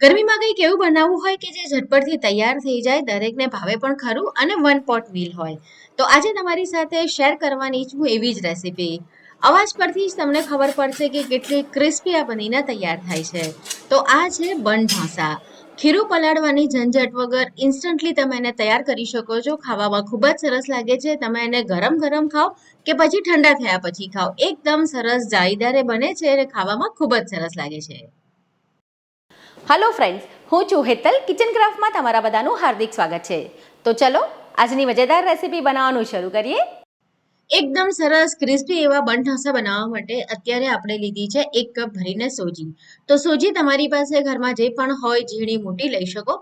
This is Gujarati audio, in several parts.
ગરમીમાં કંઈક એવું બનાવવું હોય કે જે ઝટપટથી તૈયાર થઈ જાય, દરેકને ભાવે પણ ખરું અને વન પોટ મીલ હોય. તો આજે તમારી સાથે શેર કરવાની છું એવી જ રેસીપી અવાજ પરથી જ તમને ખબર પડશે કે કેટલી ક્રિસ્પી આ બનીને તૈયાર થાય છે. તો આ છે બન ઢોસા. ખીરું પલાળવાની ઝંઝટ વગર ઇન્સ્ટન્ટલી તમે એને તૈયાર કરી શકો છો. ખાવામાં ખૂબ જ સરસ લાગે છે. તમે એને ગરમ ગરમ ખાઓ કે પછી ઠંડા થયા પછી ખાઓ. એકદમ સરસ જાળીદારે બને છે અને ખાવામાં ખૂબ જ સરસ લાગે છે. હલો ફ્રેન્ડ્સ હું છું હેતલ. કિચન ક્રાફ્ટમાં તમારા બધાનું હાર્દિક સ્વાગત છે. તો ચલો, આજની મજેદાર રેસીપી બનાવવાનું શરૂ કરીએ. એકદમ સરસ ક્રિસ્પી એવા બન ઢોસા બનાવવા માટે અત્યારે આપણે લીધી છે એક કપ ભરીને સોજી. તો સોજી તમારી પાસે ઘરમાં જે પણ હોય, ઝીણી, મોટી લઈ શકો.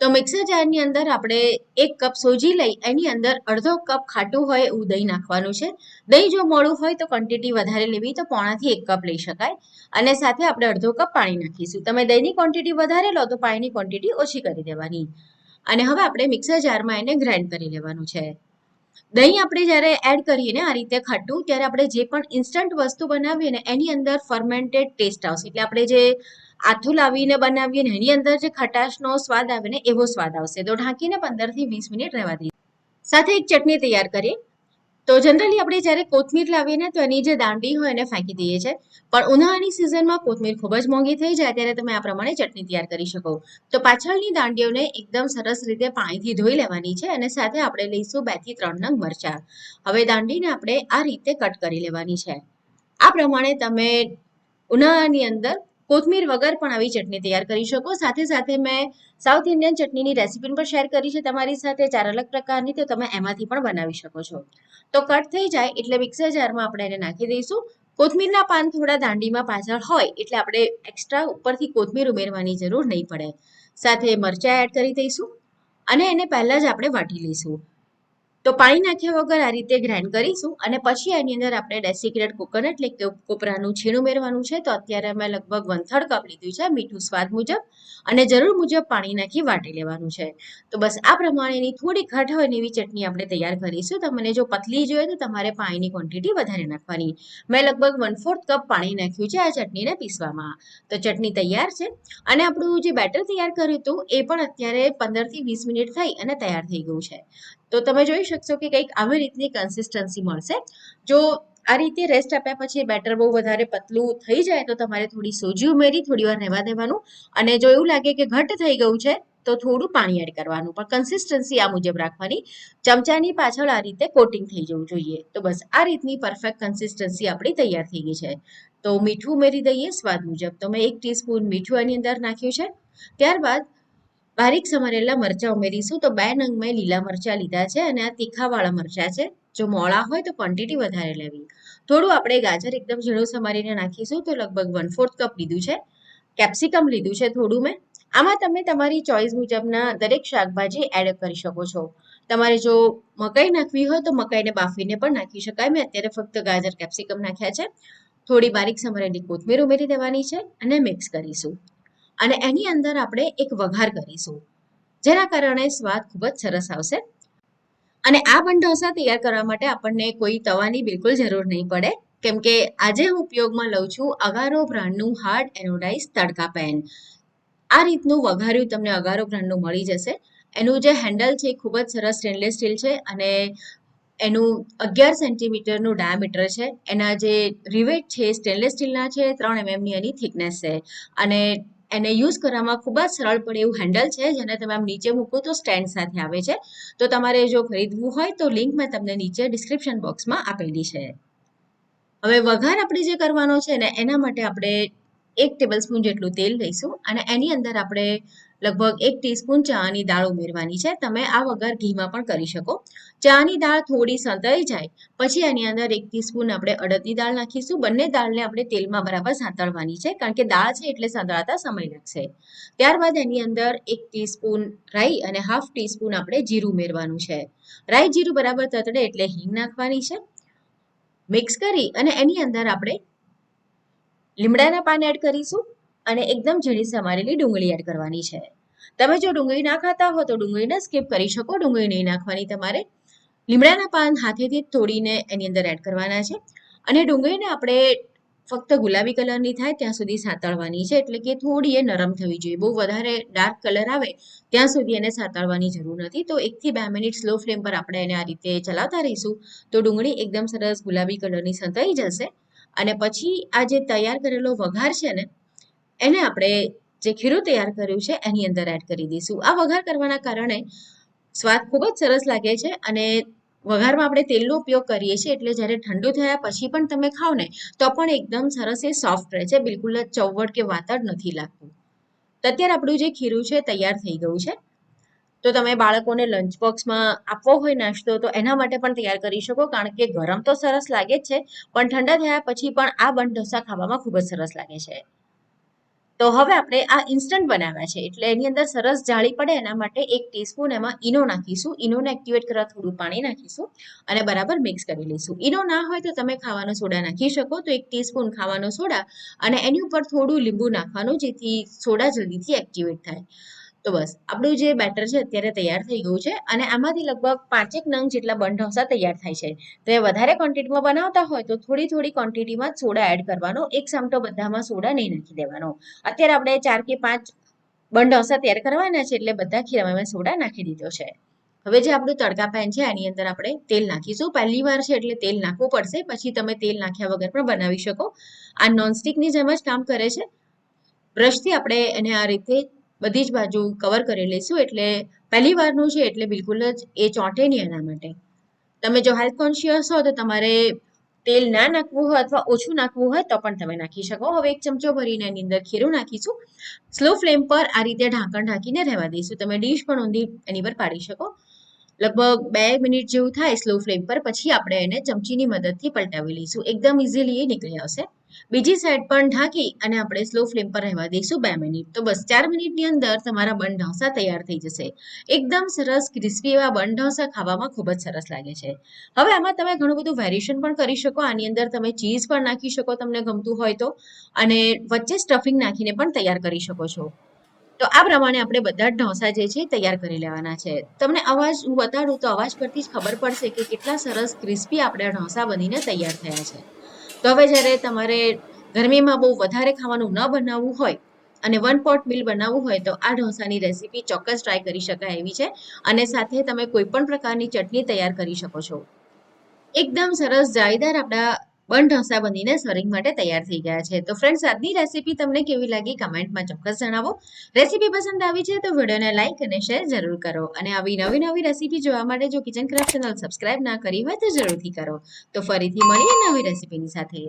તો મિક્સર જારની અંદર આપણે એક કપ સોજી લઈ, એની અંદર અડધો કપ ખાટું હોય એવું દહીં નાખવાનું છે. દહીં જો મોડું હોય તો ક્વોન્ટિટી વધારે લેવી, તો પોણાથી એક કપ લઈ શકાય. અને સાથે આપણે અડધો કપ પાણી નાખીશું. તમે દહીંની ક્વોન્ટિટી વધારે લો, તો પાણીની ક્વોન્ટિટી ઓછી કરી દેવાની. અને હવે આપણે મિક્સર જારમાં એને ગ્રાઇન્ડ કરી લેવાનું છે. દહીં આપણે જ્યારે એડ કરીએ ને આ રીતે ખાટું, ત્યારે આપણે જે પણ ઇન્સ્ટન્ટ વસ્તુ બનાવીએ ને, એની અંદર ફર્મેન્ટેડ ટેસ્ટ આવશે. એટલે આપણે જે આથું લાવીને બનાવીએ ને એની અંદર જે ખટાશનો સ્વાદ આવે ને એવો સ્વાદ આવશે. તો ઢાંકીને પંદરથી વીસ મિનિટ રહેવા દઈએ. સાથે એક ચટણી તૈયાર કરીએ. તો જનરલી આપણે જ્યારે કોથમીર લાવીએ ને તો એની જે દાંડી હોય એને ફેંકી દઈએ છીએ. પણ ઉનાળાની સિઝનમાં કોથમીર ખૂબ જ મોંઘી થઈ જાય ત્યારે તમે આ પ્રમાણે ચટણી તૈયાર કરી શકો. તો પાછળની દાંડીઓને એકદમ સરસ રીતે પાણીથી ધોઈ લેવાની છે અને સાથે આપણે લઈશું બેથી ત્રણ નંગ મરચાં. હવે દાંડીને આપણે આ રીતે કટ કરી લેવાની છે. આ પ્રમાણે તમે ઉનાળાની અંદર કોથમીર વગર પણ આવી ચટણી તૈયાર કરી શકો. સાથે સાથે મેં સાઉથ ઇન્ડિયન ચટણીની રેસીપી પણ શેર કરી છે. તમારી સાથે ચાર અલગ પ્રકારની તો તમે એમાંથી પણ બનાવી શકો છો. તો કટ થઈ જાય એટલે મિક્સર જારમાં આપણે એને નાખી દઈશું. કોથમીરના પાન થોડા દાંડીમાં પાછળ હોય એટલે આપણે એક્સ્ટ્રા ઉપરથી કોથમીર ઉમેરવાની જરૂર નહીં પડે. સાથે મરચાં એડ કરી દઈશું અને એને પહેલાં જ આપણે વાટી લઈશું. તો પાણી નાખ્યા વગર આ રીતે ગ્રાઇન્ડ કરીશું અને પછી એની અંદર આપણે ડેસિક્રેટ કોકોનટ એટલે કે કોપરાનું છીણ ઉમેરવાનું છે, તો અત્યારે મેં લગભગ વન થર્ડ કપ લીધું છે મીઠું સ્વાદ મુજબ. અને જરૂર મુજબ પાણી નાખી વાટી લેવાનું છે. તો બસ આ પ્રમાણેની થોડી ઘટ હોય એવી ચટણી આપણે તૈયાર કરીશું. તમને જો પતલી જોઈએ તો તમારે પાણીની ક્વોન્ટિટી વધારે નાખવાની. મેં લગભગ વન ફોર્થ કપ પાણી નાખ્યું છે આ ચટણીને પીસવામાં. તો ચટણી તૈયાર છે. અને આપણું જે બેટર તૈયાર કર્યું હતું, એ પણ અત્યારે પંદરથી વીસ મિનિટ થઈ અને તૈયાર થઈ ગયું છે. તો તમે જોઈ શકશો કે કંઈક આવી રીતની કન્સિસ્ટન્સી મળશે. જો આ રીતે રેસ્ટ આપ્યા પછી બેટર બહુ વધારે પતલું થઈ જાય તો તમારે થોડી સોજી ઉમેરી, થોડી વાર રહેવા દેવાનું. અને જો એવું લાગે કે ઘટ થઈ ગયું છે, તો થોડું પાણી એડ કરવાનું. પણ કન્સિસ્ટન્સી આ મુજબ રાખવાની. ચમચાની પાછળ આ રીતે કોટિંગ થઈ જવું જોઈએ. તો બસ આ રીતની પરફેક્ટ કન્સિસ્ટન્સી આપણી તૈયાર થઈ ગઈ છે. તો મીઠું ઉમેરી દઈએ, સ્વાદ મુજબ. તો મેં એક ટીસ્પૂન મીઠું એની અંદર નાખ્યું છે. ત્યારબાદ બારીક સમારેલા મરચાં ઉમેરીશું તો બે નંગ મેં લીલા મરચાં લીધા છે અને આ તીખાવાળા મરચાં છે. જો મોળા હોય તો ક્વોન્ટિટી વધારે લેવી. થોડું આપણે ગાજર એકદમ ઝીણું સમારીને નાખીશું તો લગભગ વન ફોર્થ કપ લીધું છે. કેપ્સિકમ લીધું છે થોડું મેં. આમાં તમે તમારી ચોઈસ મુજબના દરેક શાકભાજી એડ કરી શકો છો. તમારે જો મકાઈ નાખવી હોય તો મકાઈને બાફીને પણ નાખી શકાય. મેં અત્યારે ફક્ત ગાજર કેપ્સિકમ નાખ્યા છે. થોડી બારીક સમારેલી કોથમીર ઉમેરી દેવાની છે અને મિક્સ કરીશું. અને એની અંદર આપણે એક વઘાર કરીશું. જેના કારણે સ્વાદ ખૂબ જ સરસ આવશે. અને આ બન ઢોસા તૈયાર કરવા માટે આપણને કોઈ તવાની બિલકુલ જરૂર નહીં પડે. કેમ કે આજે હું ઉપયોગમાં લઉં છું અગારો બ્રાન્ડનું હાર્ડ એનોડાઇઝ તડકા પેન. આ રીતનું વઘાર્યું તમને અગારો બ્રાન્ડનું મળી જશે. એનું જે હેન્ડલ છે એ ખૂબ જ સરસ સ્ટેનલેસ સ્ટીલ છે અને એનું અગિયાર સેન્ટીમીટરનું ડાયામીટર છે. એના જે રિવેટ છે સ્ટેનલેસ સ્ટીલના છે, ત્રણ એમએમની એની થિકનેસ છે. અને એને યુઝ કરવામાં ખૂબ જ સરળ પડે એવું હેન્ડલ છે. જેને તમે આમ નીચે મૂકો તો સ્ટેન્ડ સાથે આવે છે. તો તમારે જો ખરીદવું હોય તો લિંક મેં તમને નીચે ડિસ્ક્રિપ્શન બોક્સમાં આપેલી છે. હવે વઘાર આપણે જે કરવાનો છે ને, એના માટે આપણે એક ટેબલ સ્પૂન જેટલું તેલ લઈશું અને એની અંદર આપણે લગભગ એક ટીસ્પૂન ચાની દાળ ઉમેરવાની છે. તમે આ વઘાર ઘીમાં પણ કરી શકો. ચાની દાળ થોડી સંતાઈ જાય, પછી એની અંદર એક ટીસ્પૂન આપણે અડદની દાળ નાખીશું. બંને દાળને આપણે તેલમાં બરાબર સાંતળવાની છે, કારણ કે દાળ છે એટલે સાંતળાતા સમય લાગશે. ત્યારબાદ એની અંદર એક ટીસ્પૂન રાઈ અને હાફ ટીસ્પૂન આપણે જીરું ઉમેરવાનું છે. રાઈ જીરું બરાબર તતડે એટલે હિંગ નાખવાની છે. મિક્સ કરી અને એની અંદર આપણે લીમડાના પાન એડ કરીશું અને એકદમ ઝીણી સમારેલી ડુંગળી એડ કરવાની છે. તમે જો ડુંગળી ના ખાતા હો તો ડુંગળીને સ્કીપ કરી શકો, ડુંગળી નહીં નાખવાની તમારે. લીમડાના પાન હાથેથી તોડીને એની અંદર એડ કરવાના છે. અને ડુંગળીને આપણે ફક્ત ગુલાબી કલરની થાય ત્યાં સુધી સાતાળવાની છે. એટલે કે થોડી એ નરમ થવી જોઈએ. બહુ વધારે ડાર્ક કલર આવે ત્યાં સુધી એને સાતળવાની જરૂર નથી. તો એકથી બે મિનિટ સ્લો ફ્લેમ પર આપણે એને આ રીતે ચલાવતા રહીશું. તો ડુંગળી એકદમ સરસ ગુલાબી કલરની સંતાઈ જશે. અને પછી આ જે તૈયાર કરેલો વઘાર છે ને, એને આપણે જે ખીરું તૈયાર કર્યું છે એની અંદર એડ કરી દઈશું. આ વઘાર કરવાના કારણે સ્વાદ ખૂબ જ સરસ લાગે છે અને વઘારમાં આપણે તેલનો ઉપયોગ કરીએ છીએ એટલે જ્યારે ઠંડુ થયા પછી પણ તમે ખાઓ ને, તો પણ એકદમ સરસ એ સોફ્ટ રહે છે. બિલકુલ જ ચવડ કે વાતડ નથી લાગતું. અત્યારે આપણું જે ખીરું છે તૈયાર થઈ ગયું છે. તો તમે બાળકોને લંચ બોક્સમાં આપવો હોય નાસ્તો, તો એના માટે પણ તૈયાર કરી શકો, કારણ કે ગરમ તો સરસ લાગે જ છે, પણ ઠંડા થયા પછી પણ આ બંધ ઢોસા ખાવામાં ખૂબ જ સરસ લાગે છે. તો હવે આપણે આ ઇન્સ્ટન્ટ બનાવ્યા છે. એટલે એની અંદર સરસ જાળી પડે એના માટે એક ટીસ્પૂન એમાં ઈનો નાખીશું. ઈનોને એક્ટિવેટ કરવા થોડું પાણી નાખીશું અને બરાબર મિક્સ કરી લઈશું. ઈનો ના હોય તો તમે ખાવાનો સોડા નાખી શકો. તો એક ટીસ્પૂન ખાવાનો સોડા અને એની ઉપર થોડું લીંબુ નાખવાનું જેથી સોડા જલ્દીથી એક્ટિવેટ થાય. તો બસ. આપણું જે બેટર છે અત્યારે તૈયાર થઈ ગયું છે અને આમાંથી લગભગ પાંચેક નંગ જેટલા બન ઢોસા તૈયાર થાય છે. તો એ વધારે ક્વોન્ટિટીમાં બનાવતા હોય તો થોડી થોડી ક્વોન્ટિટીમાં સોડા એડ કરવાનો. એક સામટો બધામાં સોડા નહીં નાખી દેવાનો. અત્યારે આપણે ચાર કે પાંચ બન ઢોસા તૈયાર કરવાના છે એટલે બધા ખીરામાં સોડા નાખી દીધો છે. હવે જે આપણું તડકા પેન છે એની અંદર આપણે તેલ નાખીશું. પહેલી વાર છે એટલે તેલ નાખવું પડશે. પછી તમે તેલ નાખ્યા વગર પણ બનાવી શકો. આ નોનસ્ટિકની જેમ જ કામ કરે છે. બ્રશથી આપણે એને આ રીતે બધી જ બાજુ કવર કરી લઈશું. એટલે પહેલી વારનું છે એટલે બિલકુલ જ એ ચોંટે નહીં એના માટે. તમે જો હેલ્થ કોન્શિયસ હો તો તમારે તેલ ના નાખવું હોય અથવા ઓછું નાખવું હોય તો પણ તમે નાખી શકો. હવે એક ચમચો ભરીને એની અંદર ખીરું નાખીશું. સ્લો ફ્લેમ પર આ રીતે ઢાંકણ ઢાંકીને રહેવા દઈશું. તમે ડીશ પણ ઊંધી એની પર પાડી શકો. લગભગ બે મિનિટ જેવું થાય સ્લો ફ્લેમ પર, પછી આપણે એને ચમચીની મદદથી પલટાવી લઈશું. એકદમ ઇઝીલી એ નીકળી આવશે. બીજી સાઈડ પણ ઢાંકી અને આપણે સ્લો ફ્લેમ પર રહેવા દઈશું બે મિનિટ. તો બસ ચાર મિનિટની અંદર તમારા બન ઢોસા તૈયાર થઈ જશે. એકદમ સરસ ક્રિસ્પી એવા બન ઢોસા ખાવામાં ખૂબ જ સરસ લાગે છે. હવે આમાં તમે ઘણું બધું વેરિએશન પણ કરી શકો. આની અંદર તમે ચીઝ પણ નાખી શકો તમને ગમતું હોય તો. અને વચ્ચે સ્ટફિંગ નાખીને પણ તૈયાર કરી શકો છો. તો આ પ્રમાણે આપણે બધા ઢોસા જે છે તૈયાર કરી લેવાના છે. તમને અવાજ, હું બતાડું તો અવાજ પરથી જ ખબર પડશે કે કેટલા સરસ ક્રિસ્પી આપણે ઢોસા બનીને તૈયાર થયા છે. તો હવે જ્યારે તમારે ગરમીમાં બહુ વધારે ખાવાનું ન બનાવવું હોય અને વન પોટ મિલ બનાવવું હોય તો આ ઢોસાની રેસીપી ચોક્કસ ટ્રાય કરી શકાય એવી છે અને સાથે તમે કોઈ પણ પ્રકારની ચટણી તૈયાર કરી શકો છો. એકદમ સરસ જાળીદાર આપણા બન ઢોસા બનીને સર્વિંગ માટે તૈયાર થઈ ગયા છે. તો ફ્રેન્ડ્સ આજની રેસીપી તમને કેવી લાગી કમેન્ટમાં ચોક્કસ જણાવો. રેસીપી પસંદ આવી છે તો વિડીયોને લાઇક અને શેર જરૂર કરો. અને આવી નવી નવી રેસીપી જોવા માટે જો કિચન ક્રાફ્ટ ચેનલ સબસ્ક્રાઇબ ના કરી હોય તો જરૂરથી કરો. તો ફરીથી મળીએ નવી રેસીપીની સાથે.